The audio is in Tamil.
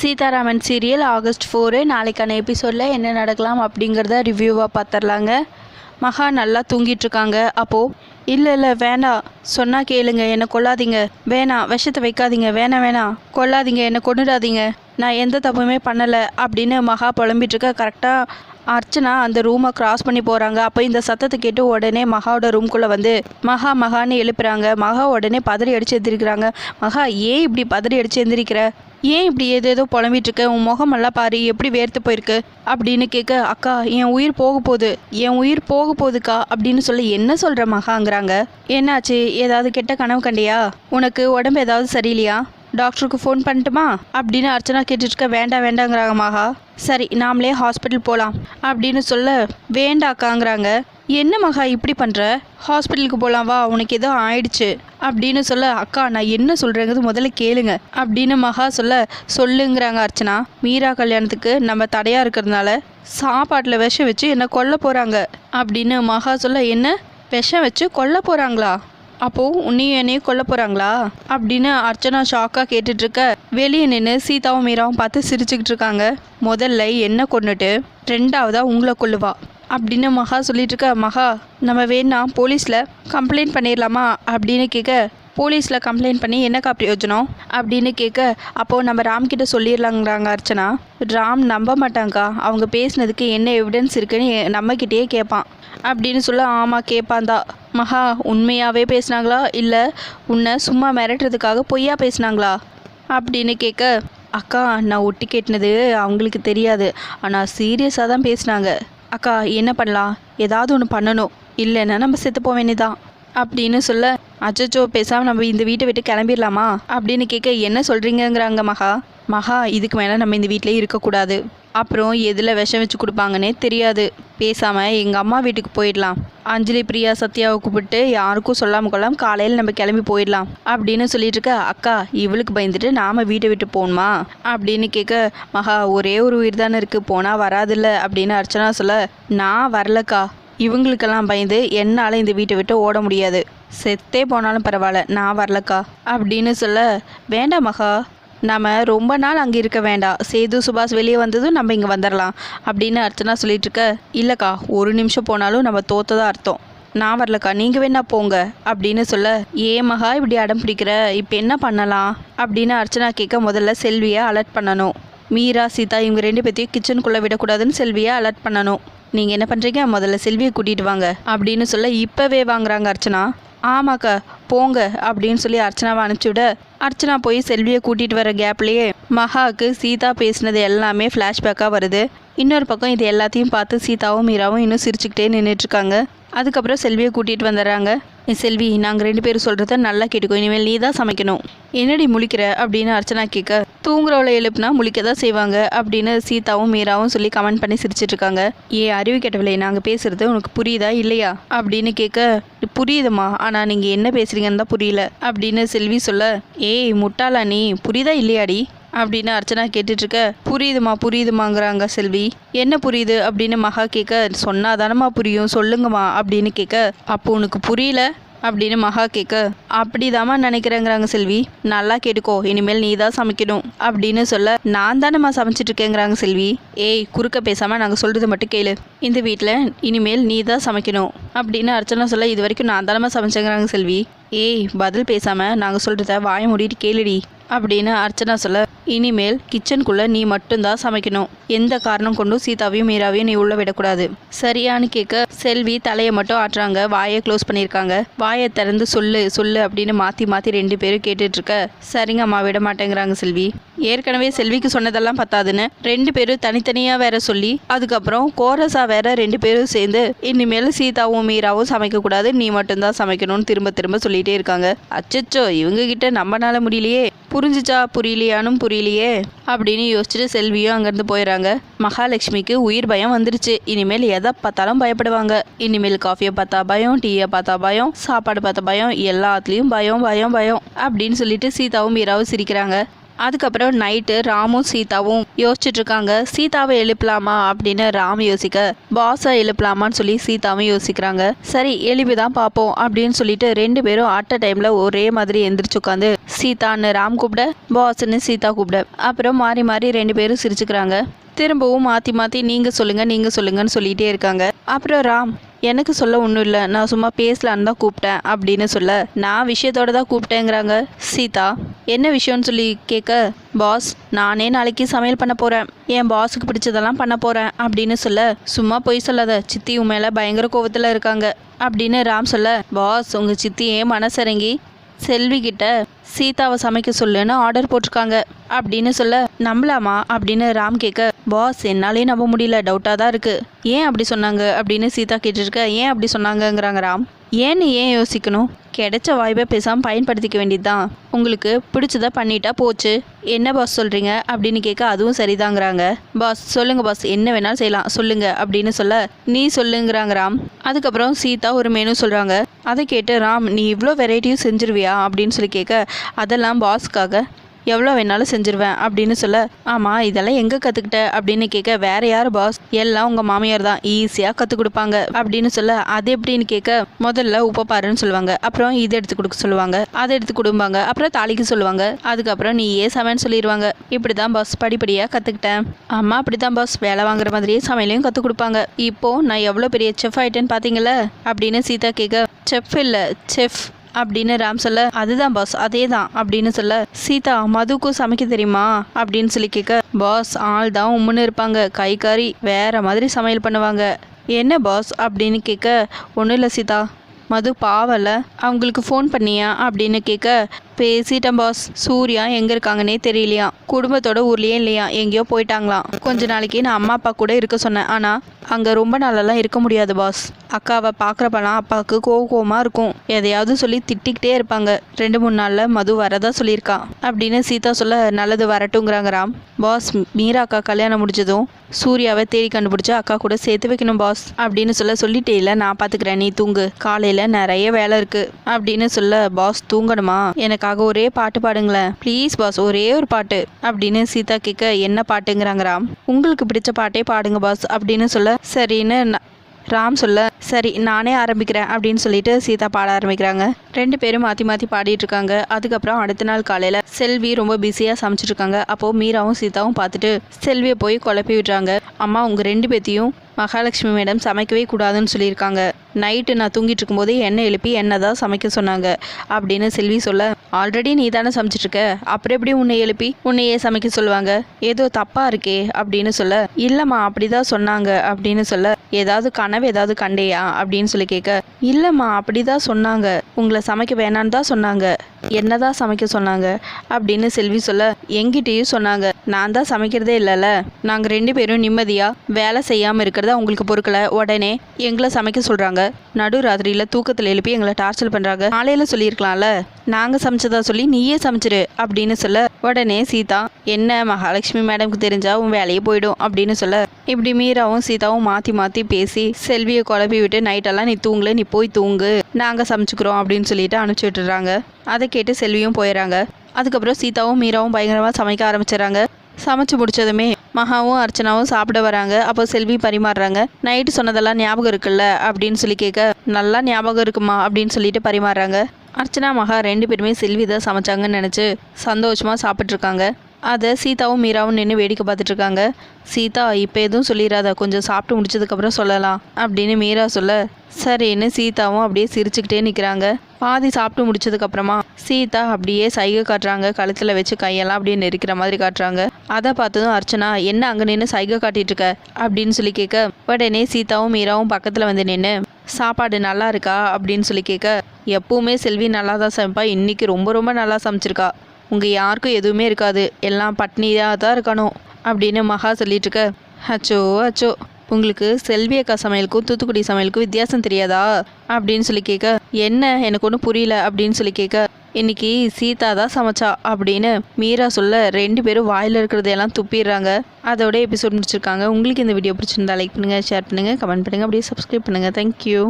சீதாராமன் சீரியல் ஆகஸ்ட் ஃபோரு நாளைக்கான எபிசோடில் என்ன நடக்கலாம் அப்படிங்கிறத ரிவ்யூவாக பார்த்துடலாங்க. மகா நல்லா தூங்கிட்டுருக்காங்க அப்போது இல்லை இல்லை வேண்டாம் சொன்னால் கேளுங்க என்னை கொல்லாதீங்க. வேணாம் விஷத்தை வைக்காதீங்க. வேணாம் வேணாம். கொல்லாதீங்க. என்னை கொண்டுடாதீங்க நான் எந்த தப்புமே பண்ணலை அப்படின்னு மகா புலம்பிட்டு இருக்க கரெக்டாக அர்ச்சனா அந்த ரூமை கிராஸ் பண்ணி போகிறாங்க அப்போ இந்த சத்தத்தை கேட்டு உடனே மகாவோட ரூம்குள்ளே வந்து மகா மகான்னு எழுப்புறாங்க. மகா உடனே பதறி அடிச்சு எழுந்திருக்கிறாங்க மகா ஏன் இப்படி பதறி அடிச்சு எழுந்திருக்கிற ஏன் இப்படி ஏதேதோ புலம்பிட்டு இருக்க உன் முகமெல்லாம் பாரு. எப்படி வேர்த்து போயிருக்கு? அப்படின்னு கேட்க அக்கா என் உயிர் போக போகுது. என் உயிர் போக போகுதுக்கா? அப்படின்னு சொல்லி என்ன சொல்கிற மகாங்கிறாங்க? என்னாச்சு? ஏதாவது கெட்ட கனவு கண்டியா? உனக்கு உடம்பு ஏதாவது சரியில்லையா? டாக்டருக்கு ஃபோன் பண்ணட்டுமா? அப்படின்னு அர்ச்சனா கேட்டுட்டு வேண்டாம் வேண்டாங்கிறாங்க மகா. சரி நாமளே ஹாஸ்பிட்டல் போகலாம் அப்படின்னு சொல்ல வேண்டாக்காங்கிறாங்க. என்ன மகா இப்படி பண்ணுற ஹாஸ்பிட்டலுக்கு போகலாம் வா உனக்கு ஏதோ ஆயிடுச்சு. அப்படின்னு சொல்ல அக்கா நான் என்ன சொல்கிறேங்கிறது முதல்ல கேளுங்க. அப்படின்னு மகா சொல்ல சொல்லுங்கிறாங்க அர்ச்சனா. மீரா கல்யாணத்துக்கு நம்ம தடையாக இருக்கிறதுனால சாப்பாட்டில் விஷம் வச்சு என்னை கொல்ல போகிறாங்க அப்படின்னு மகா சொல்ல என்ன? விஷம் வச்சு கொல்ல போகிறாங்களா அப்போது உன்னையும் என்னையும் கொல்ல போகிறாங்களா அப்படின்னு அர்ச்சனா ஷாக்காக கேட்டுட்ருக்க. வெளியே நின்று சீதாவும் மீராவும் பார்த்து சிரிச்சுக்கிட்டு இருக்காங்க முதல்ல என்ன கொண்டுட்டு ரெண்டாவதாக உங்களை கொல்லுவா அப்படின்னு மகா சொல்லிட்டு இருக்க மகா நம்ம வேணா போலீஸில் கம்ப்ளைண்ட் பண்ணிடலாமா அப்படின்னு கேட்க போலீஸில் கம்ப்ளைண்ட் பண்ணி என்னக்கா பிரயோஜனம்? அப்படின்னு கேட்க அப்போது நம்ம ராம்கிட்ட சொல்லிடலாங்கிறாங்க அர்ச்சனா. ராம் நம்ப மாட்டாங்க்கா அவங்க பேசினதுக்கு என்ன எவிடன்ஸ் இருக்குன்னு நம்மக்கிட்டேயே கேட்பான். அப்படின்னு சொல்ல ஆமாம் கேட்பான் தான் மகா உண்மையாகவே பேசுனாங்களா? இல்லை உன்னை சும்மா மிரட்டுறதுக்காக பொய்யா பேசுனாங்களா? அப்படின்னு கேட்க அக்கா நான் ஒட்டி கேட்டினது அவங்களுக்கு தெரியாது. ஆனால் சீரியஸாக தான் பேசினாங்க. அக்கா என்ன பண்ணலாம்? ஏதாவது ஒன்று பண்ணணும். இல்லைன்னா நம்ம செத்து போக வேண்டியதான் அப்படின்னு சொல்ல அச்சச்சோ பேசாமல் நம்ம இந்த வீட்டை விட்டு கிளம்பிடலாமா? அப்படின்னு கேட்க என்ன சொல்கிறீங்கங்கிறாங்க மகா. மகா இதுக்கு மேலே நம்ம இந்த வீட்டிலே இருக்கக்கூடாது. அப்புறம் எதில் விஷம் வச்சு கொடுப்பாங்கன்னே தெரியாது. பேசாமல் எங்கள் அம்மா வீட்டுக்கு போயிடலாம். அஞ்சலி பிரியா சத்யாவை கூப்பிட்டு யாருக்கும் சொல்லாமல் கொள்ளாம காலையில் நம்ம கிளம்பி போயிடலாம். அப்படின்னு சொல்லிட்டு இருக்க அக்கா இவளுக்கு பயந்துட்டு நாம் வீட்டை விட்டு போகணுமா? அப்படின்னு கேட்க மகா ஒரே ஒரு உயிர் தானே இருக்குது போனால் வராதில்ல. அப்படின்னு அர்ச்சனா சொல்ல நான் வரலக்கா. இவங்களுக்கெல்லாம் பயந்து என்னால் இந்த வீட்டை விட்டு ஓட முடியாது. செத்தே போனாலும் பரவாயில்ல நான் வரலக்கா. அப்படின்னு சொல்ல வேண்டாம் மகா நம்ம ரொம்ப நாள் அங்கே இருக்க வேண்டாம். சேது சுபாஷ் வெளியே வந்ததும் நம்ம இங்கே வந்துடலாம் அப்படின்னு அர்ச்சனா சொல்லிட்டு இருக்க இல்லைக்கா ஒரு நிமிஷம் போனாலும் நம்ம தோத்ததா அர்த்தம். நான் வரலக்கா நீங்கள் வேணா போங்க. அப்படின்னு சொல்ல ஏ மகா இப்படி அடம் பிடிக்கிற இப்போ என்ன பண்ணலாம்? அப்படின்னு அர்ச்சனா கேட்க முதல்ல செல்வியை அலர்ட் பண்ணணும். மீரா சீதா இவங்க ரெண்டு பேர்த்தையும் கிச்சனுக்குள்ளே விடக்கூடாதுன்னு செல்வியை அலர்ட் பண்ணணும். நீங்கள் என்ன பண்ணுறீங்க முதல்ல செல்வியை கூட்டிகிட்டு வாங்க. அப்படின்னு சொல்ல இப்போவே வாங்குறாங்க அர்ச்சனா. ஆமாக்கா போங்க அப்படின்னு சொல்லி அர்ச்சனாவை அனுப்பிச்சுவிட அர்ச்சனா போய் செல்வியை கூட்டிகிட்டு வர கேப்லேயே மகாவுக்கு சீதா பேசினது எல்லாமே ஃப்ளாஷ்பேக்காக வருது. இன்னொரு பக்கம் இது எல்லாத்தையும் பார்த்து சீதாவும் மீராவும் இன்னும் சிரிச்சுக்கிட்டே நின்றுட்டுருக்காங்க அதுக்கப்புறம் செல்வியை கூட்டிகிட்டு வந்துடுறாங்க. "ஏ செல்வி நாங்கள் ரெண்டு பேரும் சொல்கிறத நல்லா கேட்டுக்கோ. இனிமேல் நீ தான் சமைக்கணும். என்னடி முழிக்கிற? அப்படின்னு அர்ச்சனா கேட்க தூங்குறவளை எழுப்புனா முழிக்க தான் செய்வாங்க. அப்படின்னு சீதாவும் மீராவும் சொல்லி கமெண்ட் பண்ணி சிரிச்சிட்டு இருக்காங்க. ஏ அறிவு கெட்டவளே நாங்கள் பேசுறது உனக்கு புரியுதா இல்லையா? அப்படின்னு கேட்க புரியுதுமா ஆனால் நீங்கள் என்ன பேசுறீங்கன்னு தான் புரியல. அப்படின்னு செல்வி சொல்ல ஏய் முட்டாளா நீ? புரியுதா இல்லையாடி? அப்படின்னு அர்ச்சனா கேட்டுட்ருக்க புரியுதுமா புரியுதுமாங்கிறாங்க செல்வி. என்ன புரியுது? அப்படின்னு மகா கேட்க சொன்னாதானம்மா புரியும் சொல்லுங்கம்மா அப்படின்னு கேட்க அப்போ உனக்கு புரியல? அப்படின்னு மகா கேட்க அப்படிதாம்மா நினைக்கிறேங்கிறாங்க செல்வி. நல்லா கேட்டுக்கோ இனிமேல் நீ தான் சமைக்கணும் அப்படின்னு சொல்ல நான் தானேம்மா சமைச்சிட்டு இருக்கேங்கிறாங்க செல்வி. ஏய் குறுக்க பேசாம நாங்கள் சொல்றது மட்டும் கேளு. இந்த வீட்டில் இனிமேல் நீ தான் சமைக்கணும் அப்படின்னு அர்ச்சனா சொல்ல இது வரைக்கும் நான் தானேம்மா சமைச்சேங்கிறாங்க செல்வி. ஏய் பதில் பேசாம நாங்கள் சொல்றத வாய மூடிட்டு கேளுடி அப்படின்னு அர்ச்சனா சொல்ல இனிமேல் கிச்சனுக்குள்ள நீ மட்டும்தான் சமைக்கணும். எந்த காரணம் கொண்டும் சீதாவையும் மீராவையும் நீ உள்ள விடக்கூடாது. சரியான்னு கேட்க செல்வி தலையை மட்டும் ஆட்டுறாங்க வாயை க்ளோஸ் பண்ணியிருக்காங்க. வாயை திறந்து சொல்லு சொல்லு அப்படின்னு மாற்றி மாற்றி ரெண்டு பேரும் கேட்டுட்டு இருக்க சரிங்க அம்மா விட மாட்டேங்கிறாங்க செல்வி. ஏற்கனவே செல்விக்கு சொன்னதெல்லாம் பத்தாதுன்னு ரெண்டு பேரும் தனித்தனியாக வேற சொல்லி அதுக்கப்புறம் கோரஸா வேற ரெண்டு பேரும் சேர்ந்து இனிமேல் சீதாவும் மீராவும் சமைக்கக்கூடாது நீ மட்டும்தான் சமைக்கணும்னு திரும்ப திரும்ப சொல்லிட்டே இருக்காங்க. அச்சச்சோ இவங்க கிட்ட நம்மனால முடியலையே. புரிஞ்சுச்சா? புரியலையானும் புரியலையே. அப்படின்னு யோசிச்சுட்டு செல்வியும் அங்கேருந்து போயிடறாங்க மகாலட்சுமிக்கு உயிர் பயம் வந்துருச்சு. இனிமேல் எதை பார்த்தாலும் பயப்படுவாங்க. இனிமேல் காஃபியை பார்த்தா பயம் டீயை பார்த்தா பயம் சாப்பாடு பார்த்தா பயம் எல்லாத்துலேயும் பயம் பயம் பயம். அப்படின்னு சொல்லிட்டு சீதாவும் மீராவும் சிரிக்கிறாங்க. அதுக்கப்புறம் நைட்டு ராமும் சீதாவும் யோசிச்சுட்டு இருக்காங்க சீதாவை எழுப்பலாமா அப்படின்னு ராம் யோசிக்க பாஸை எழுப்பலாமான்னு சொல்லி சீதாவும் யோசிக்கிறாங்க. சரி எழுப்பி தான் பார்ப்போம் அப்படின்னு சொல்லிட்டு ரெண்டு பேரும் அட் அ டைமில் ஒரே மாதிரி எந்திரிச்சு உட்காந்து சீதான்னு ராம் கூப்பிட பாஸ்ன்னு சீதா கூப்பிட அப்புறம் மாறி மாறி ரெண்டு பேரும் சிரிச்சுக்கிறாங்க. திரும்பவும் மாற்றி மாற்றி நீங்கள் சொல்லுங்கள் நீங்கள் சொல்லுங்கன்னு சொல்லிகிட்டே இருக்காங்க. அப்புறம் ராம் எனக்கு சொல்ல ஒன்றும் இல்லை நான் சும்மா பேசலான்னு தான் கூப்பிட்டேன் அப்படின்னு சொல்ல நான் விஷயத்தோட தான் கூப்பிட்டேங்கிறாங்க. சீதா என்ன விஷயம்னு சொல்லி கேட்க பாஸ் நானே நாளைக்கு சமையல் பண்ண போகிறேன் என் பாஸுக்கு பிடிச்சதெல்லாம் பண்ண போகிறேன் அப்படின்னு சொல்ல சும்மா பொய் சொல்லாத. சித்தி உன் மேலே பயங்கர கோவத்தில் இருக்காங்க அப்படின்னு ராம் சொல்ல பாஸ் உங்கள் சித்தி ஏன் மனசிறங்கி செல்வி கிட்ட சீதாவை சமைக்க சொல்லுன்னு ஆர்டர் போட்டிருக்காங்க அப்படின்னு சொல்ல நம்பலாமா? அப்படின்னு ராம் கேட்க பாஸ் என்னாலே நம்ப முடியல. டவுட்டாக தான் இருக்குது ஏன் அப்படி சொன்னாங்க? அப்படின்னு சீதா கேட்டுருக்க ஏன் அப்படி சொன்னாங்கங்கிறாங்க ராம். ஏன்னு ஏன் யோசிக்கணும்? கிடைச்ச வாய்ப்பை பேசாமல் பயன்படுத்திக்க வேண்டியது தான் உங்களுக்கு பிடிச்சத பண்ணிட்டா போச்சு. என்ன பாஸ் சொல்கிறீங்க அப்படின்னு கேட்க அதுவும் சரிதாங்கிறாங்க. பாஸ் சொல்லுங்கள் பாஸ் என்ன வேணாலும் செய்யலாம். சொல்லுங்கள் அப்படின்னு சொல்ல நீ சொல்லுங்கிறாங்க ராம். அதுக்கப்புறம் சீதா ஒரு மெனு சொல்கிறாங்க அதை கேட்டு ராம் நீ இவ்வளோ வெரைட்டியும் செஞ்சிருவியா? அப்படின்னு சொல்லி கேட்க அதெல்லாம் பாஸ்க்காக எவ்வளோ வேணாலும் செஞ்சிருவேன் அப்படின்னு சொல்ல ஆமாம் இதெல்லாம் எங்கே கற்றுக்கிட்ட அப்படின்னு கேட்க வேற யார் பாஸ் எல்லாம் உங்கள் மாமியார் தான். ஈஸியாக கற்றுக் கொடுப்பாங்க. அப்படின்னு சொல்ல அது எப்படின்னு கேட்க முதல்ல உப்பை பாருன்னு சொல்லுவாங்க. அப்புறம் இது எடுத்து கொடுக்க சொல்லுவாங்க. அதை எடுத்து கொடுப்பாங்க அப்புறம் தாலிக்கு சொல்லுவாங்க. அதுக்கப்புறம் நீ ஏ சமையல்னு சொல்லிடுவாங்க இப்படி தான் பாஸ் படிப்படியாக கற்றுக்கிட்டேன் அம்மா அப்படி தான் பாஸ் வேலை வாங்குற மாதிரியே சமையலையும் கற்றுக் கொடுப்பாங்க. இப்போ நான் எவ்வளோ பெரிய செஃப் ஆயிட்டேன்னு பார்த்தீங்களா அப்படின்னு சீதா கேட்க செஃப் இல்லை செஃப் அப்படின்னு ராம் சொல்ல அதுதான் பாஸ் அதே தான் அப்படின்னு சொல்ல சீதா மதுக்கும் சமைக்க தெரியுமா? அப்படின்னு சொல்லி கேட்க பாஸ் ஆள் தான் உம்முன்னு இருப்பாங்க. கை காரி வேற மாதிரி சமையல் பண்ணுவாங்க. என்ன பாஸ் அப்படின்னு கேட்க ஒன்றும் இல்லை சீதா. மது பாவல அவங்களுக்கு ஃபோன் பண்ணியா? அப்படின்னு கேட்க பேசிட்டேன் பாஸ் சூர்யா எங்கே இருக்காங்கன்னே தெரியலையா? குடும்பத்தோட ஊர்லேயே இல்லையா? எங்கேயோ போயிட்டாங்களாம் கொஞ்ச நாளைக்கு நான் அம்மா அப்பா கூட இருக்க சொன்னேன். ஆனால் அங்கே ரொம்ப நாளெல்லாம் இருக்க முடியாது பாஸ் அக்காவை பார்க்குறப்பெல்லாம் அப்பாவுக்கு கோவ கோவமாக இருக்கும். எதையாவது சொல்லி திட்டிக்கிட்டே இருப்பாங்க. ரெண்டு மூணு நாளில் மது வரதா சொல்லியிருக்கான் அப்படின்னு சீதா சொல்ல நல்லது வரட்டுங்கிறாங்க ராம். பாஸ் மீரா அக்கா கல்யாணம் முடிச்சதும் சூர்யாவை தேடி கண்டுபிடிச்சு அக்கா கூட சேர்த்து வைக்கணும் பாஸ் அப்படின்னு சொல்ல சொல்லிட்டே இல்லை நான் பார்த்துக்கிறேன் நீ தூங்கு. காலையில் நிறைய வேலை இருக்குது அப்படின்னு சொல்ல பாஸ் தூங்கணுமா? எனக்காக ஒரே பாட்டு பாடுங்களேன். ப்ளீஸ் பாஸ் ஒரே ஒரு பாட்டு. அப்படின்னு சீதா கேட்க என்ன பாட்டுங்கிறாங்க ராம்? உங்களுக்கு பிடிச்ச பாட்டே பாடுங்க பாஸ் அப்படின்னு சொல்ல சரின்னு ராம் சொல்ல சரி நானே ஆரம்பிக்கிறேன் அப்படின்னு சொல்லிட்டு சீதா பாட ஆரம்பிக்கிறாங்க. ரெண்டு பேரும் மாற்றி மாற்றி பாடிட்டு இருக்காங்க. அதுக்கப்புறம் அடுத்த நாள் காலையில் செல்வி ரொம்ப பிஸியாக சமைச்சிட்டு இருக்காங்க. அப்போது மீராவும் சீதாவும் பார்த்துட்டு செல்வியை போய் குழப்பி விடுறாங்க. அம்மா உங்கள் ரெண்டு பேத்தையும் மகாலட்சுமி மேடம் சமைக்கவே கூடாதுன்னு சொல்லியிருக்காங்க. நைட்டு நான் தூங்கிட்டு இருக்கும்போதே எண்ணெய் எழுப்பி என்ன தான் சமைக்க சொன்னாங்க. அப்படின்னு செல்வி சொல்ல ஆல்ரெடி நீ தானே சமைச்சிட்ருக்க அப்புறம் எப்படி உன்னை எழுப்பி உன்னையே சமைக்க சொல்லுவாங்க? ஏதோ தப்பா இருக்கே அப்படின்னு சொல்ல இல்லைம்மா அப்படிதான் சொன்னாங்க அப்படின்னு சொல்ல ஏதாவது கனவு ஏதாவது கண்டேயா? அப்படின்னு சொல்லி கேட்க இல்லைம்மா அப்படிதான் சொன்னாங்க. உங்களை சமைக்க வேணான்னு தான் சொன்னாங்க. என்னதான் சமைக்க சொன்னாங்க? அப்படின்னு செல்வி சொல்ல எங்கிட்டயும் சொன்னாங்க. நான் தான் சமைக்கிறதே இல்லைல்ல. நாங்கள் ரெண்டு பேரும் நிம்மதியாக வேலை செய்யாமல் இருக்கிறத உங்களுக்கு பொறுக்கலை. உடனே எங்களை சமைக்க சொல்கிறாங்க நடு ராத்திரியில் தூக்கத்தில் எழுப்பி எங்களை டார்ச்சர் பண்ணுறாங்க காலையில் சொல்லியிருக்கலாம்ல. நாங்கள் சமைச்சதா சொல்லி நீயே சமைச்சிரு அப்படின்னு சொல்ல உடனே சீதா என்ன மகாலட்சுமி மேடம்க்கு தெரிஞ்சா உன் வேலையே போயிடும் அப்படின்னு சொல்ல இப்படி மீராவும் சீதாவும் மாற்றி மாற்றி பேசி செல்வியை குழப்பி விட்டு நைட்டெல்லாம் நீ தூங்கல நீ போய் தூங்கு. நாங்கள் சமைச்சுக்கிறோம் அப்படின்னு சொல்லிட்டு அனுப்பிச்சி விட்டுறாங்க. அதை கேட்டு செல்வியும் போயிடுறாங்க அதுக்கப்புறம் சீதாவும் மீராவும் பயங்கரமாக சமைக்க ஆரம்பிச்சிடறாங்க. சமைச்சு முடிச்சதுமே மகாவும் அர்ச்சனாவும் சாப்பிட வராங்க. அப்போ செல்வி பரிமாறுறாங்க. நைட்டு சொன்னதெல்லாம் ஞாபகம் இருக்குல்ல? அப்படின்னு சொல்லி கேட்க நல்லா ஞாபகம் இருக்குமா? அப்படின்னு சொல்லிட்டு பரிமாறுறாங்க. அர்ச்சனா மகா ரெண்டு பேருமே செல்வி தான் சமைச்சாங்கன்னு நினச்சி சந்தோஷமாக சாப்பிட்ருக்காங்க அதை சீதாவும் மீராவும் நின்று வேடிக்கை பார்த்துட்ருக்காங்க. சீதா இப்போ எதுவும் சொல்லிடாத கொஞ்சம் சாப்பிட்டு முடிச்சதுக்கப்புறம் சொல்லலாம் அப்படின்னு மீரா சொல்ல. சரின்னு சீதாவும் அப்படியே சிரிச்சுக்கிட்டே நிற்கிறாங்க பாதி சாப்பிட்டு முடிச்சதுக்கப்புறமா சீதா அப்படியே சைகை காட்டுறாங்க. கழுத்தில் வச்சு கையெல்லாம் அப்படியே நெரிக்கிற மாதிரி காட்டுறாங்க. அதை பார்த்ததும் அர்ச்சனா என்ன அங்கே நின்று சைகை காட்டிட்டு இருக்க அப்படின்னு சொல்லி கேட்க உடனே சீதாவும் மீராவும் பக்கத்தில் வந்து நின்று சாப்பாடு நல்லா இருக்கா? அப்படின்னு சொல்லி கேட்க எப்பவுமே செல்வி நல்லா தான் சமைப்பா. இன்னைக்கு ரொம்ப ரொம்ப நல்லா சமைச்சிருக்கா. உங்கள் யாருக்கும் எதுவுமே இருக்காது. எல்லாம் பட்னியாக தான் இருக்கணும் அப்படின்னு மகா சொல்லிட்டு இருக்க. அச்சோ அச்சோ. உங்களுக்கு செல்வி அக்கா சமையலுக்கும் தூத்துக்குடி சமையலுக்கும் வித்தியாசம் தெரியாதா? அப்படின்னு சொல்லி கேட்க என்ன? எனக்கு ஒன்றும் புரியல அப்படின்னு சொல்லி கேட்க இன்னைக்கு சீதா தான் சமைச்சா அப்படின்னு மீரா சொல்ல ரெண்டு பேரும் வாயில் இருக்கிறதையெல்லாம் துப்பிடுறாங்க. அதோட எபிசோட் முடிச்சிருக்காங்க. உங்களுக்கு இந்த வீடியோ பிடிச்சிருந்தா லைக் பண்ணுங்கள் ஷேர் பண்ணுங்கள் கமெண்ட் பண்ணுங்கள் அப்படியே சப்ஸ்கிரைப் பண்ணுங்கள் தேங்க்யூ